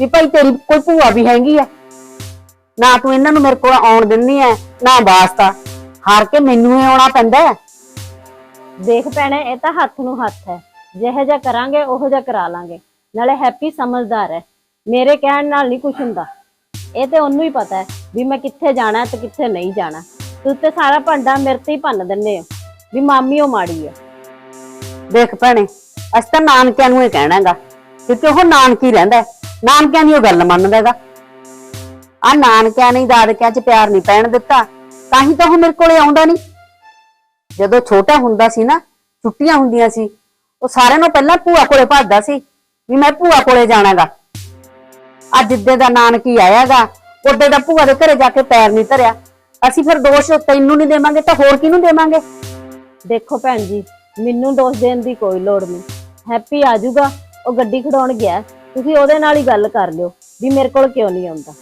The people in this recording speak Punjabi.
ਵੀ ਭਾਈ ਤੇਰੀ ਕੋਈ ਭੂਆ ਵੀ ਹੈਗੀ ਆ। ਨਾ ਤੂੰ ਇਹਨਾਂ ਨੂੰ ਮੇਰੇ ਕੋਲ ਆਉਣ ਦਿੰਨੀ ਐ ਨਾ ਵਾਸਤਾ। ਹਾਰ ਕੇ ਮੈਨੂੰ ਹੀ ਆਉਣਾ ਪੈਂਦਾ ਹੈ। ਦੇਖ ਭੈਣੇ ਇਹ ਤਾਂ ਹੱਥ ਨੂੰ ਹੱਥ ਹੈ ਜਿਹੋ ਜਿਹਾ ਕਰਾਂਗੇ ਉਹੋ ਜਿਹਾ ਕਰਾ ਲਾਂਗੇ। ਨਾਲੇ ਹੈਪੀ ਸਮਝਦਾਰ ਹੈ ਮੇਰੇ ਕਹਿਣ ਨਾਲ ਨਹੀਂ ਕੁਝ ਹੁੰਦਾ। ਇਹ ਤੇ ਉਹਨੂੰ ਹੀ ਪਤਾ ਹੈ ਵੀ ਮੈਂ ਕਿੱਥੇ ਜਾਣਾ ਤੇ ਕਿੱਥੇ ਨਹੀਂ ਜਾਣਾ। ਤੂੰ ਤੇ ਸਾਰਾ ਭੰਡਾ ਮੇਰੇ ਤੇ ਹੀ ਭੰਨ ਦਿੰਨੇ ਹੋ ਵੀ ਮਾਮੀ ਉਹ ਮਾੜੀ ਹੈ ਦੇਖ ਭੈਣੇ ਅਸੀਂ ਤਾਂ ਨਾਨਕਿਆਂ ਨੂੰ ਹੀ ਕਹਿਣਾਗਾ ਕਿਉਂਕਿ ਉਹ ਨਾਨਕੀ ਰਹਿੰਦਾ ਹੈ। ਨਾਨਕਿਆਂ ਦੀ ਉਹ ਗੱਲ ਮੰਨਦਾ ਹੈਗਾ। ਆ ਨਾਨਕਿਆਂ ਨੇ ਹੀ ਦਾਦਕਿਆਂ 'ਚ ਪਿਆਰ ਨਹੀਂ ਪੈਣ ਦਿੱਤਾ, ਤਾਂ ਹੀ ਤਾਂ ਉਹ ਮੇਰੇ ਕੋਲੇ ਆਉਂਦਾ ਨਹੀਂ। ਜਦੋਂ ਛੋਟਾ ਹੁੰਦਾ ਸੀ ਨਾ, ਛੁੱਟੀਆਂ ਹੁੰਦੀਆਂ ਸੀ, ਉਹ ਸਾਰਿਆਂ ਨੂੰ ਪਹਿਲਾਂ ਭੂਆ ਕੋਲੇ ਭੱਜਦਾ ਸੀ ਵੀ ਮੈਂ ਭੂਆ ਕੋਲੇ ਜਾਣਾਗਾ। ਅੱਜ ਜਿੱਦੇ ਦਾ ਨਾਨਕੀ ਆਇਆਗਾ ਉਹਦੇ ਦਾ ਭੂਆ ਦੇ ਘਰੇ ਜਾ ਕੇ ਪੈਰ ਨਹੀਂ ਧਰਿਆ। ਅਸੀਂ ਫਿਰ ਦੋਸ਼ ਤੈਨੂੰ ਨਹੀਂ ਦੇਵਾਂਗੇ ਤਾਂ ਹੋਰ ਕਿਹਨੂੰ ਦੇਵਾਂਗੇ? ਦੇਖੋ ਭੈਣ ਜੀ, ਮੈਨੂੰ ਦੋਸ਼ ਦੇਣ ਦੀ ਕੋਈ ਲੋੜ ਨਹੀਂ। ਹੈਪੀ ਆਜੂਗਾ ਉਹ ਗੱਡੀ ਖੜਾਉਣ ਗਿਆ। ਤੁਸੀਂ ਉਹਦੇ ਨਾਲ ਹੀ ਗੱਲ ਕਰ ਲਿਓ ਵੀ ਮੇਰੇ ਕੋਲ ਕਿਉਂ ਨਹੀਂ ਆਉਂਦਾ।